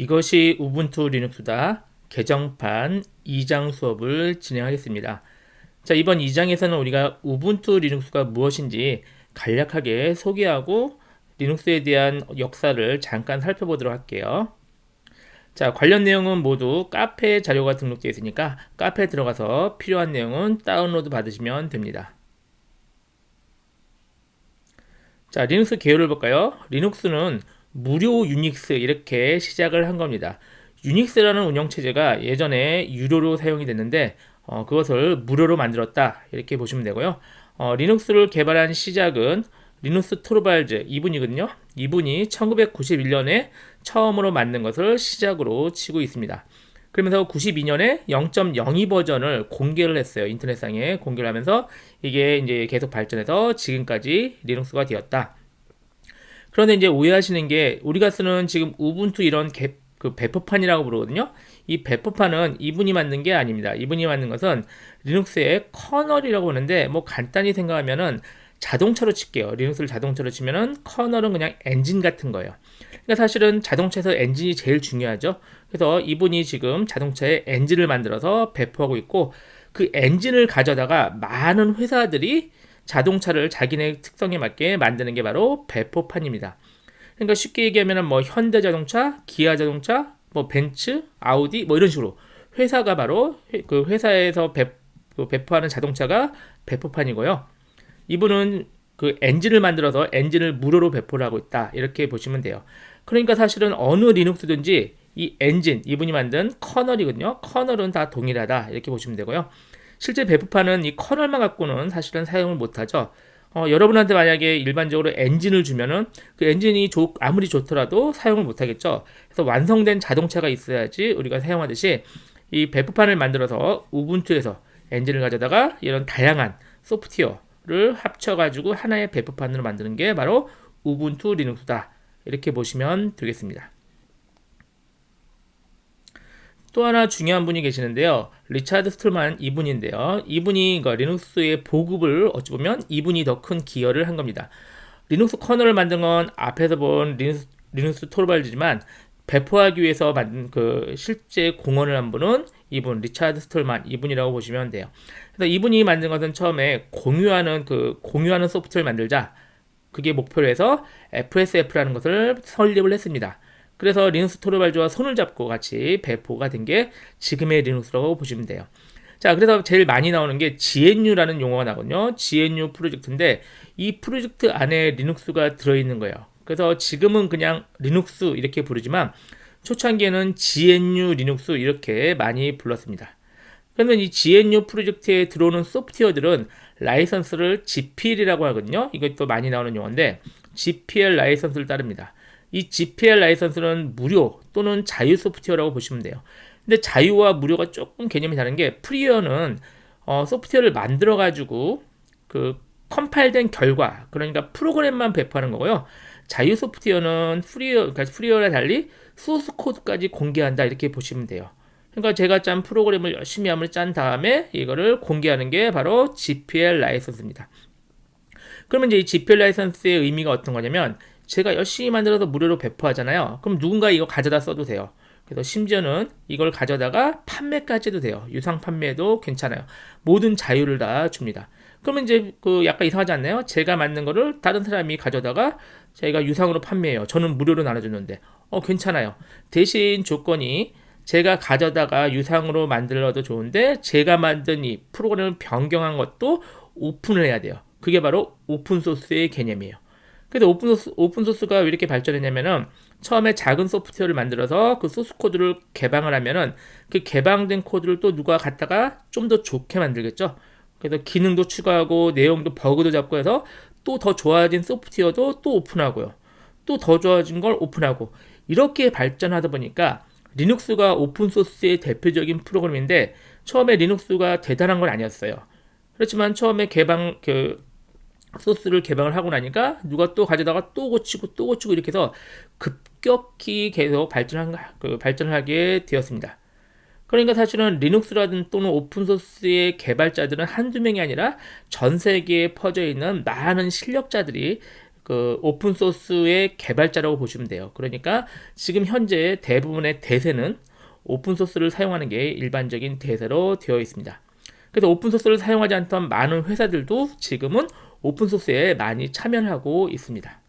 이것이 우분투 리눅스다. 개정판 2장 수업을 진행하겠습니다. 자, 이번 2장에서는 우리가 우분투 리눅스가 무엇인지 간략하게 소개하고 리눅스에 대한 역사를 잠깐 살펴보도록 할게요. 자, 관련 내용은 모두 카페 자료가 등록되어 있으니까 카페에 들어가서 필요한 내용은 다운로드 받으시면 됩니다. 자, 리눅스 개요를 볼까요? 리눅스는 무료 유닉스 이렇게 시작을 한 겁니다. 유닉스라는 운영체제가 예전에 유료로 사용이 됐는데 어, 그것을 무료로 만들었다 이렇게 보시면 되고요. 어, 리눅스를 개발한 시작은 리누스 토르발즈 이분이거든요. 이분이 1991년에 처음으로 만든 것을 시작으로 치고 있습니다. 그러면서 92년에 0.02 버전을 공개를 했어요. 인터넷상에 공개를 하면서 이게 이제 계속 발전해서 지금까지 리눅스가 되었다. 그런데 이제 오해하시는 게 우리가 쓰는 지금 우분투 이런 개, 그 배포판이라고 부르거든요. 이 배포판은 이분이 만든 게 아닙니다. 이분이 만든 것은 리눅스의 커널이라고 하는데 뭐 간단히 생각하면은 자동차로 칠게요. 리눅스를 자동차로 치면은 커널은 그냥 엔진 같은 거예요. 그러니까 사실은 자동차에서 엔진이 제일 중요하죠. 그래서 이분이 지금 자동차에 엔진을 만들어서 배포하고 있고 그 엔진을 가져다가 많은 회사들이 자동차를 자기네 특성에 맞게 만드는 게 바로 배포판입니다. 그러니까 쉽게 얘기하면 뭐 현대 자동차, 기아 자동차, 뭐 벤츠, 아우디 뭐 이런 식으로 회사가 바로 그 회사에서 배, 그 배포하는 자동차가 배포판이고요. 이분은 그 엔진을 만들어서 엔진을 무료로 배포를 하고 있다 이렇게 보시면 돼요. 그러니까 사실은 어느 리눅스든지 이 엔진 이분이 만든 커널이거든요. 커널은 다 동일하다 이렇게 보시면 되고요. 실제 배포판은 이 커널만 갖고는 사실은 사용을 못하죠. 어, 여러분한테 만약에 일반적으로 엔진을 주면은 그 엔진이 좋, 아무리 좋더라도 사용을 못하겠죠. 그래서 완성된 자동차가 있어야지 우리가 사용하듯이 이 배포판을 만들어서 우분투에서 엔진을 가져다가 이런 다양한 소프트웨어를 합쳐가지고 하나의 배포판으로 만드는 게 바로 우분투 리눅스다. 이렇게 보시면 되겠습니다. 또 하나 중요한 분이 계시는데요. 리차드 스툴만 이분인데요. 이분이 그 리눅스의 보급을 어찌 보면 이분이 더 큰 기여를 한 겁니다. 리눅스 커널을 만든 건 앞에서 본 리눅스, 리눅스 토르발즈지만 배포하기 위해서 만든 그 실제 공헌을 한 분은 이분 리차드 스톨만 이분이라고 보시면 돼요. 그래서 이분이 만든 것은 처음에 공유하는 그 공유하는 소프트웨어를 만들자 그게 목표로 해서 FSF라는 것을 설립을 했습니다. 그래서 리눅스 토르발즈와 손을 잡고 같이 배포가 된 게 지금의 리눅스라고 보시면 돼요. 자, 그래서 제일 많이 나오는 게 GNU라는 용어가 나거든요. GNU 프로젝트인데 이 프로젝트 안에 리눅스가 들어있는 거예요. 그래서 지금은 그냥 리눅스 이렇게 부르지만 초창기에는 GNU 리눅스 이렇게 많이 불렀습니다. 그러면 이 GNU 프로젝트에 들어오는 소프트웨어들은 라이선스를 GPL이라고 하거든요. 이것도 많이 나오는 용어인데 GPL 라이선스를 따릅니다. 이 GPL 라이선스는 무료 또는 자유 소프트웨어라고 보시면 돼요. 근데 자유와 무료가 조금 개념이 다른 게 프리어는 어, 소프트웨어를 만들어 가지고 그 컴파일된 결과 그러니까 프로그램만 배포하는 거고요. 자유 소프트웨어는 프리어 그러니까 프리어와 달리 소스 코드까지 공개한다 이렇게 보시면 돼요. 그러니까 제가 짠 프로그램을 열심히 한번 짠 다음에 이거를 공개하는 게 바로 GPL 라이선스입니다. 그러면 이제 이 GPL 라이선스의 의미가 어떤 거냐면 제가 열심히 만들어서 무료로 배포하잖아요. 그럼 누군가 이거 가져다 써도 돼요. 그래서 심지어는 이걸 가져다가 판매까지 도 돼요. 유상 판매도 괜찮아요. 모든 자유를 다 줍니다. 그러면 이제 그 약간 이상하지 않나요? 제가 만든 거를 다른 사람이 가져다가 저희가 유상으로 판매해요. 저는 무료로 나눠주는데 어 괜찮아요. 대신 조건이 제가 가져다가 유상으로 만들어도 좋은데 제가 만든 이 프로그램을 변경한 것도 오픈을 해야 돼요. 그게 바로 오픈 소스의 개념이에요. 그래서 오픈소스, 오픈소스가 왜 이렇게 발전했냐면은 처음에 작은 소프트웨어를 만들어서 그 소스 코드를 개방을 하면은 그 개방된 코드를 또 누가 갖다가 좀 더 좋게 만들겠죠. 그래서 기능도 추가하고 내용도 버그도 잡고 해서 또 더 좋아진 소프트웨어도 또 오픈하고요. 또 더 좋아진 걸 오픈하고 이렇게 발전하다 보니까 리눅스가 오픈소스의 대표적인 프로그램인데 처음에 리눅스가 대단한 건 아니었어요. 그렇지만 처음에 개방 그 소스를 개방을 하고 나니까 누가 또 가져다가 또 고치고 또 고치고 이렇게 해서 급격히 계속 발전한 그 발전을 하게 되었습니다. 그러니까 사실은 리눅스라든 또는 오픈소스의 개발자들은 한두 명이 아니라 전 세계에 퍼져 있는 많은 실력자들이 그그 오픈 소스의 개발자라고 보시면 돼요. 그러니까 지금 현재 대부분의 대세는 오픈 소스를 사용하는 게 일반적인 대세로 되어 있습니다. 그래서 오픈 소스를 사용하지 않던 많은 회사들도 지금은 오픈 소스에 많이 참여하고 있습니다.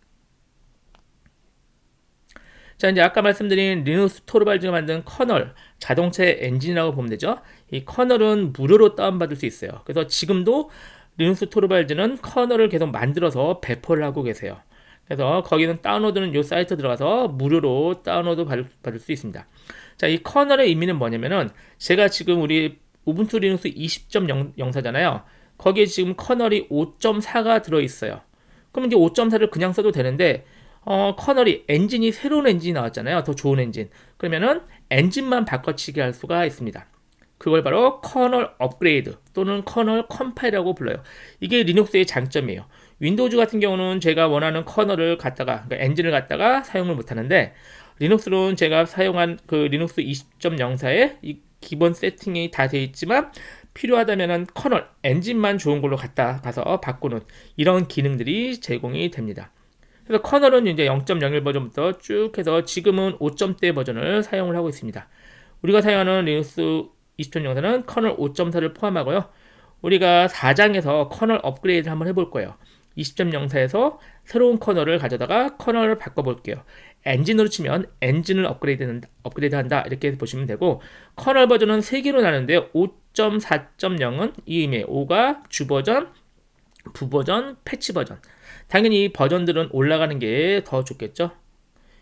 자, 이제 아까 말씀드린 리눅스 토르발즈가 만든 커널, 자동차의 엔진이라고 보면 되죠. 이 커널은 무료로 다운받을 수 있어요. 그래서 지금도 리눅스 토르발즈는 커널을 계속 만들어서 배포를 하고 계세요. 그래서 거기는 다운로드는 이 사이트 들어가서 무료로 다운로드 받을, 수 있습니다. 자, 이 커널의 의미는 뭐냐면은 제가 지금 우리 우분투 리눅스 20.0사잖아요. 거기에 지금 커널이 5.4가 들어있어요. 그럼 이제 5.4를 그냥 써도 되는데 어, 커널이 엔진이 새로운 엔진이 나왔잖아요. 더 좋은 엔진. 그러면은 엔진만 바꿔치기 할 수가 있습니다. 그걸 바로 커널 업그레이드 또는 커널 컴파일이라고 불러요. 이게 리눅스의 장점이에요. 윈도우즈 같은 경우는 제가 원하는 커널을 갖다가 그러니까 엔진을 갖다가 사용을 못 하는데 리눅스는 제가 사용한 그 리눅스 20.04에 이 기본 세팅이 다 되어 있지만 필요하다면 커널 엔진만 좋은 걸로 갖다 가서 바꾸는 이런 기능들이 제공이 됩니다. 그래서 커널은 이제 0.01 버전부터 쭉 해서 지금은 5점대 버전을 사용을 하고 있습니다. 우리가 사용하는 리눅스 20점 영상은 커널 5.4를 포함하고요. 우리가 4장에서 커널 업그레이드를 한번 해볼 거예요. 20.04에서 새로운 커널을 가져다가 커널을 바꿔볼게요. 엔진으로 치면 엔진을 업그레이드, 업그레이드 한다. 이렇게 보시면 되고, 커널 버전은 3개로 나는데요. 5.4.0은 이 의미에 5가 주 버전, 부 버전, 패치 버전. 당연히 이 버전들은 올라가는 게 더 좋겠죠.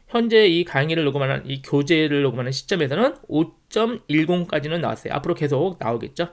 현재 이 강의를 녹음하는 이 교재를 녹음하는 시점에서는 5.10까지는 나왔어요. 앞으로 계속 나오겠죠.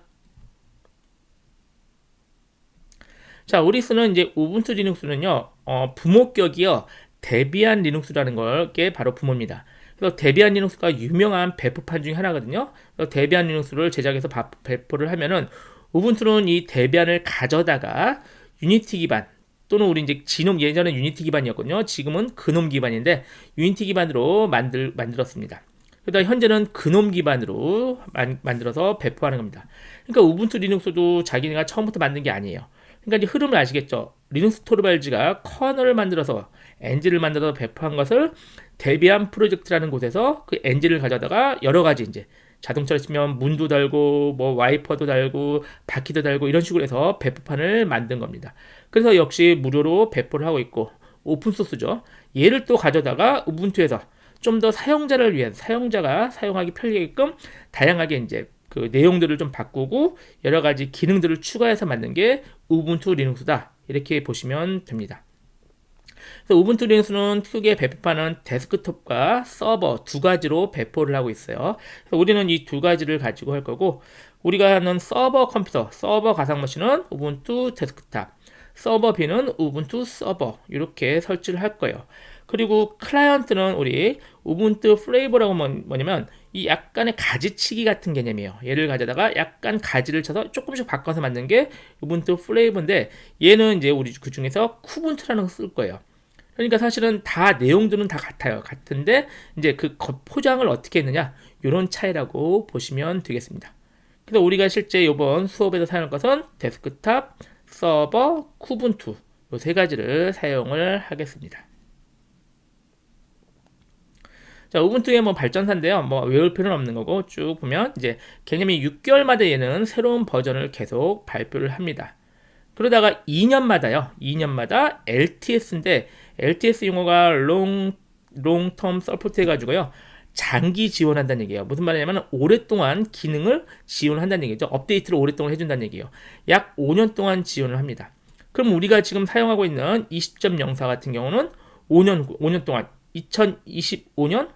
자, 우리 쓰는 이제 우분투 리눅스는요, 어, 부모격이요, 데비안 리눅스라는 걸게 바로 부모입니다. 그래서 데비안 리눅스가 유명한 배포판 중에 하나거든요. 그래서 데비안 리눅스를 제작해서 바, 배포를 하면은 우분투는 이 데비안을 가져다가 유니티 기반 또는 우리 이제 지놈 예전에 유니티 기반이었거든요. 지금은 그놈 기반인데 유니티 기반으로 만들 만들었습니다. 그러다 현재는 그놈 기반으로 만, 만들어서 배포하는 겁니다. 그러니까 우분투 리눅스도 자기네가 처음부터 만든 게 아니에요. 그러니까 이제 흐름을 아시겠죠? 리눅스 토르발즈가 커널을 만들어서 엔진을 만들어서 배포한 것을 데비안 프로젝트라는 곳에서 그 엔진을 가져다가 여러 가지 이제 자동차를 치면 문도 달고 뭐 와이퍼도 달고 바퀴도 달고 이런 식으로 해서 배포판을 만든 겁니다. 그래서 역시 무료로 배포를 하고 있고 오픈 소스죠. 얘를 또 가져다가 우분투에서 좀 더 사용자를 위한 사용자가 사용하기 편리게끔 다양하게 이제 그 내용들을 좀 바꾸고 여러 가지 기능들을 추가해서 만든 게 우분투 리눅스다. 이렇게 보시면 됩니다. 그래서 우분투 리눅스는 크게 배포하는 데스크톱과 서버 두 가지로 배포를 하고 있어요. 우리는 이 두 가지를 가지고 할 거고 우리가 하는 서버 컴퓨터, 서버 가상 머신은 우분투 데스크탑, 서버 B는 우분투 서버 이렇게 설치를 할 거예요. 그리고 클라이언트는 우리 우분투 플레이버라고 뭐, 뭐냐면 이 약간의 가지치기 같은 개념이에요. 얘를 가져다가 약간 가지를 쳐서 조금씩 바꿔서 만든 게 우분투 플레이버인데 얘는 이제 우리 그 중에서 쿠분투라는 걸쓸 거예요. 그러니까 사실은 다 내용들은 다 같아요. 같은데 이제 그 포장을 어떻게 했느냐 이런 차이라고 보시면 되겠습니다. 그래서 우리가 실제 이번 수업에서 사용할 것은 데스크탑, 서버, 쿠분투 이 세 가지를 사용을 하겠습니다. 자, 우분투의 뭐 발전사인데요. 뭐 외울 필요는 없는 거고 쭉 보면 이제 개념이 6개월마다 얘는 새로운 버전을 계속 발표를 합니다. 그러다가 2년마다요. 2년마다 LTS인데 LTS 용어가 long long term support 해가지고요. 장기 지원한다는 얘기예요. 무슨 말이냐면 오랫동안 기능을 지원한다는 얘기죠. 업데이트를 오랫동안 해준다는 얘기예요. 약 5년 동안 지원을 합니다. 그럼 우리가 지금 사용하고 있는 20.04 같은 경우는 5년 5년 동안 2025년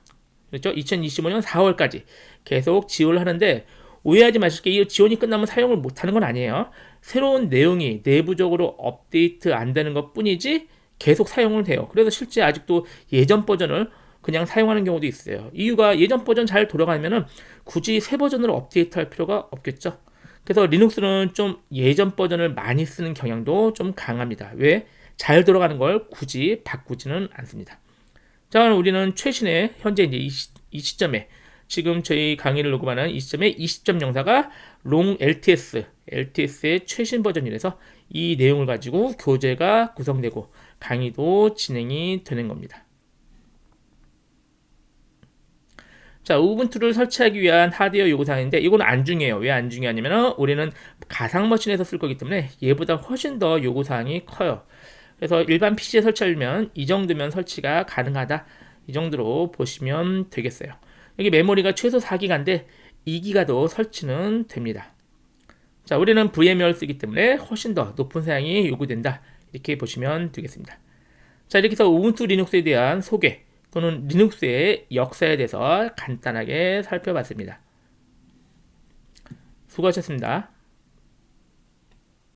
그렇죠? 2025년 4월까지 계속 지원을 하는데 오해하지 마실 게 이 지원이 끝나면 사용을 못하는 건 아니에요. 새로운 내용이 내부적으로 업데이트 안 되는 것 뿐이지 계속 사용을 돼요. 그래서 실제 아직도 예전 버전을 그냥 사용하는 경우도 있어요. 이유가 예전 버전 잘 돌아가면은 굳이 새 버전으로 업데이트 할 필요가 없겠죠. 그래서 리눅스는 좀 예전 버전을 많이 쓰는 경향도 좀 강합니다. 왜? 잘 돌아가는 걸 굳이 바꾸지는 않습니다. 자, 그럼 우리는 최신의 현재 이제 이, 시, 이 시점에 지금 저희 강의를 녹음하는 이 시점에 20.04가 롱 LTS, LTS의 최신 버전이라서 이 내용을 가지고 교재가 구성되고 강의도 진행이 되는 겁니다. 자, 우분투를 설치하기 위한 하드웨어 요구사항인데 이건 안 중요해요. 왜 안 중요하냐면 우리는 가상 머신에서 쓸 거기 때문에 얘보다 훨씬 더 요구사항이 커요. 그래서 일반 PC에 설치하려면 이 정도면 설치가 가능하다. 이 정도로 보시면 되겠어요. 여기 메모리가 최소 4기가인데 2기가도 설치는 됩니다. 자, 우리는 VMware를 쓰기 때문에 훨씬 더 높은 사양이 요구된다. 이렇게 보시면 되겠습니다. 자, 이렇게 해서 우분투 리눅스에 대한 소개 또는 리눅스의 역사에 대해서 간단하게 살펴봤습니다. 수고하셨습니다.